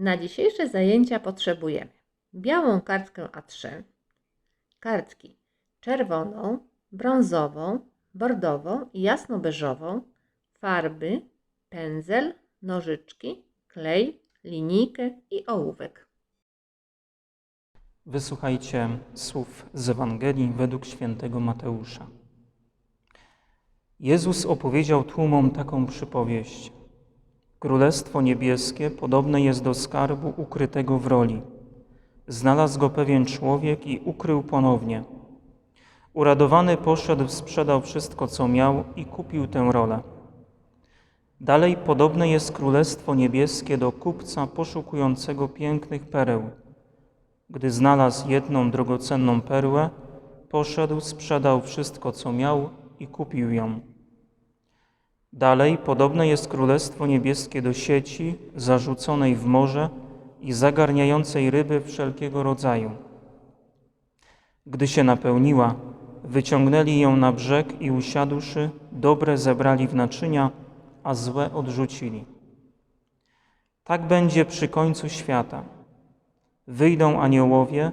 Na dzisiejsze zajęcia potrzebujemy białą kartkę A3, kartki czerwoną, brązową, bordową i jasno-beżową, farby, pędzel, nożyczki, klej, linijkę i ołówek. Wysłuchajcie słów z Ewangelii według świętego Mateusza. Jezus opowiedział tłumom taką przypowieść. Królestwo niebieskie podobne jest do skarbu ukrytego w roli. Znalazł go pewien człowiek i ukrył ponownie. Uradowany poszedł, sprzedał wszystko, co miał i kupił tę rolę. Dalej podobne jest Królestwo Niebieskie do kupca poszukującego pięknych pereł. Gdy znalazł jedną drogocenną perłę, poszedł, sprzedał wszystko, co miał i kupił ją. Dalej podobne jest Królestwo Niebieskie do sieci zarzuconej w morze i zagarniającej ryby wszelkiego rodzaju. Gdy się napełniła, wyciągnęli ją na brzeg i usiadłszy, dobre zebrali w naczynia, a złe odrzucili. Tak będzie przy końcu świata. Wyjdą aniołowie,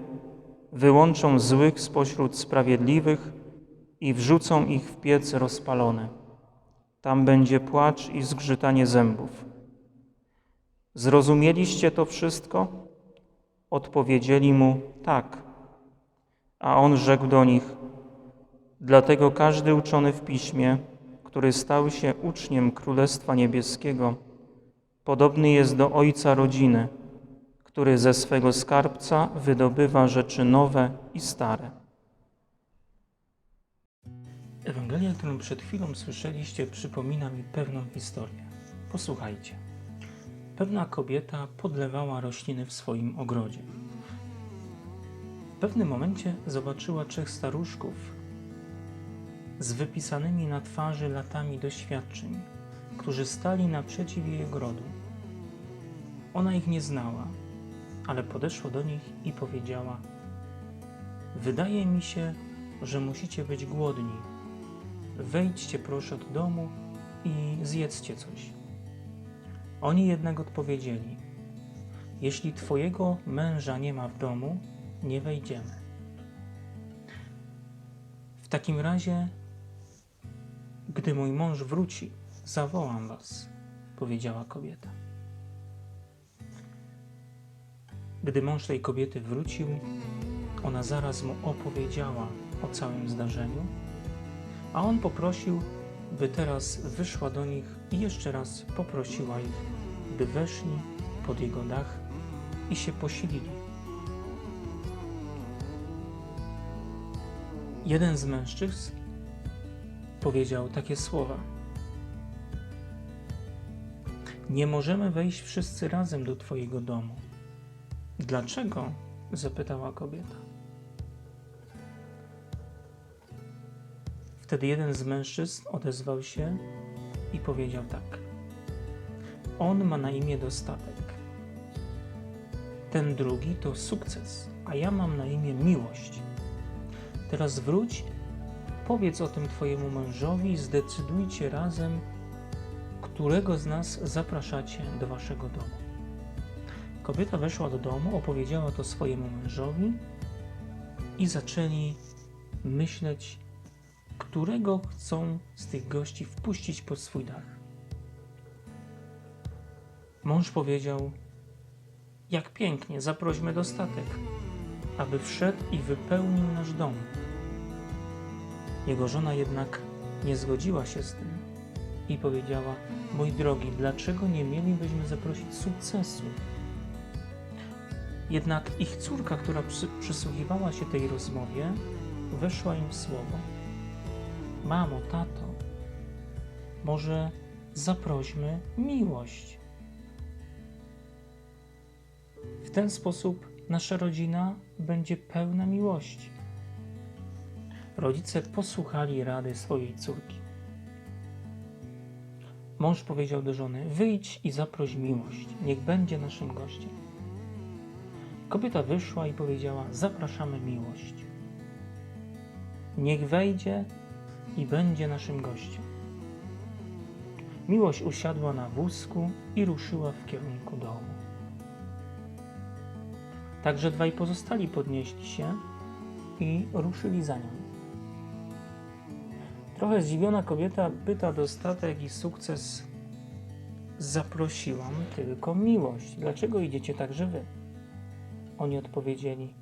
wyłączą złych spośród sprawiedliwych i wrzucą ich w piec rozpalony. Tam będzie płacz i zgrzytanie zębów. Zrozumieliście to wszystko? Odpowiedzieli mu tak. A on rzekł do nich: Dlatego każdy uczony w piśmie, który stał się uczniem Królestwa Niebieskiego, podobny jest do ojca rodziny, który ze swego skarbca wydobywa rzeczy nowe i stare. Ewangelia, którą przed chwilą słyszeliście, przypomina mi pewną historię. Posłuchajcie. Pewna kobieta podlewała rośliny w swoim ogrodzie. W pewnym momencie zobaczyła trzech staruszków z wypisanymi na twarzy latami doświadczeń, którzy stali naprzeciw jej ogrodu. Ona ich nie znała, ale podeszła do nich i powiedziała: Wydaje mi się, że musicie być głodni. Wejdźcie proszę do domu i zjedzcie coś. Oni jednak odpowiedzieli: Jeśli twojego męża nie ma w domu, nie wejdziemy. W takim razie, gdy mój mąż wróci, zawołam was, powiedziała kobieta. Gdy mąż tej kobiety wrócił, ona zaraz mu opowiedziała o całym zdarzeniu, a on poprosił, by teraz wyszła do nich i jeszcze raz poprosiła ich, by weszli pod jego dach i się posilili. Jeden z mężczyzn powiedział takie słowa: Nie możemy wejść wszyscy razem do Twojego domu. Dlaczego? zapytała kobieta. Wtedy jeden z mężczyzn odezwał się i powiedział tak: On ma na imię dostatek. Ten drugi to sukces, a ja mam na imię miłość. Teraz wróć, powiedz o tym Twojemu mężowi i zdecydujcie razem, którego z nas zapraszacie do Waszego domu. Kobieta weszła do domu, opowiedziała to swojemu mężowi i zaczęli myśleć, którego chcą z tych gości wpuścić pod swój dach. Mąż powiedział: Jak pięknie, zaprośmy dostatek, aby wszedł i wypełnił nasz dom. Jego żona jednak nie zgodziła się z tym i powiedziała: Mój drogi, dlaczego nie mielibyśmy zaprosić sukcesu? Jednak ich córka, która przy, przysłuchiwała się tej rozmowie, weszła im w słowo. Mamo, tato, może zaprośmy miłość. W ten sposób nasza rodzina będzie pełna miłości. Rodzice posłuchali rady swojej córki. Mąż powiedział do żony: Wyjdź i zaproś miłość, niech będzie naszym gościem. Kobieta wyszła i powiedziała: Zapraszamy miłość. Niech wejdzie i będzie naszym gościem. Miłość usiadła na wózku i ruszyła w kierunku domu. Także dwaj pozostali podnieśli się i ruszyli za nią. Trochę zdziwiona kobieta pyta dostatek i sukces. Zaprosiłam tylko miłość. Dlaczego idziecie także wy? Oni odpowiedzieli: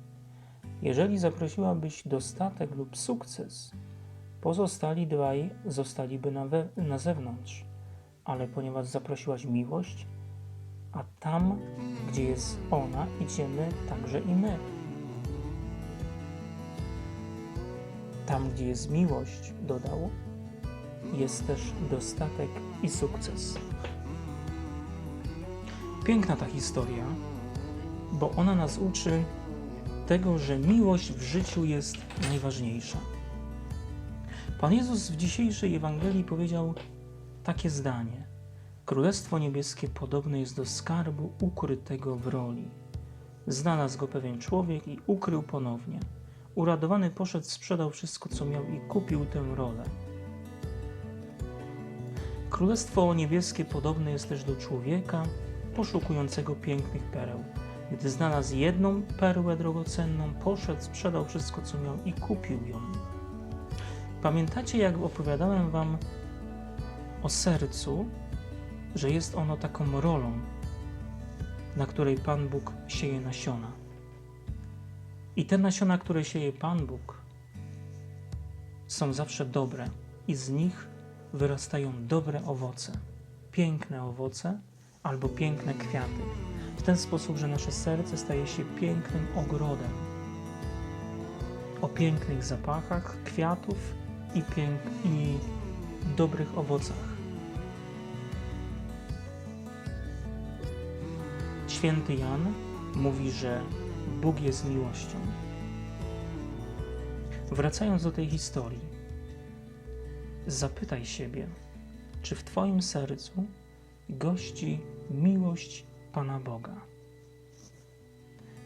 Jeżeli zaprosiłabyś dostatek lub sukces, pozostali dwaj zostaliby na, we, na zewnątrz. Ale ponieważ zaprosiłaś miłość, a tam, gdzie jest ona, idziemy także i my. Tam, gdzie jest miłość, dodał, jest też dostatek i sukces. Piękna ta historia, bo ona nas uczy tego, że miłość w życiu jest najważniejsza. Pan Jezus w dzisiejszej Ewangelii powiedział takie zdanie: Królestwo Niebieskie podobne jest do skarbu ukrytego w roli. Znalazł go pewien człowiek i ukrył ponownie. Uradowany poszedł, sprzedał wszystko, co miał i kupił tę rolę. Królestwo Niebieskie podobne jest też do człowieka poszukującego pięknych pereł. Gdy znalazł jedną perłę drogocenną, poszedł, sprzedał wszystko, co miał i kupił ją. Pamiętacie, jak opowiadałem Wam o sercu, że jest ono taką rolą, na której Pan Bóg sieje nasiona. I te nasiona, które sieje Pan Bóg, są zawsze dobre i z nich wyrastają dobre owoce, piękne owoce albo piękne kwiaty. W ten sposób, że nasze serce staje się pięknym ogrodem o pięknych zapachach kwiatów i, pięk- i dobrych owocach. Święty Jan mówi, że Bóg jest miłością. Wracając do tej historii, zapytaj siebie, czy w Twoim sercu gości miłość Pana Boga?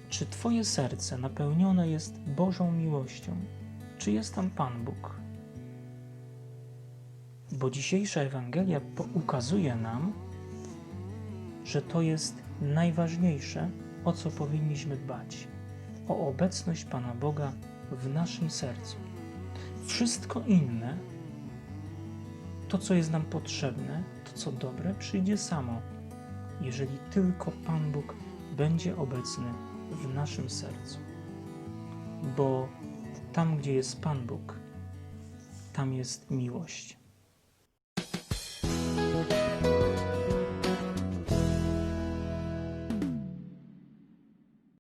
Czy Twoje serce napełnione jest Bożą miłością? Czy jest tam Pan Bóg? Bo dzisiejsza Ewangelia ukazuje nam, że to jest najważniejsze, o co powinniśmy dbać o obecność Pana Boga w naszym sercu. Wszystko inne, to co jest nam potrzebne, to co dobre, przyjdzie samo, jeżeli tylko Pan Bóg będzie obecny w naszym sercu. Bo tam, gdzie jest Pan Bóg, tam jest miłość.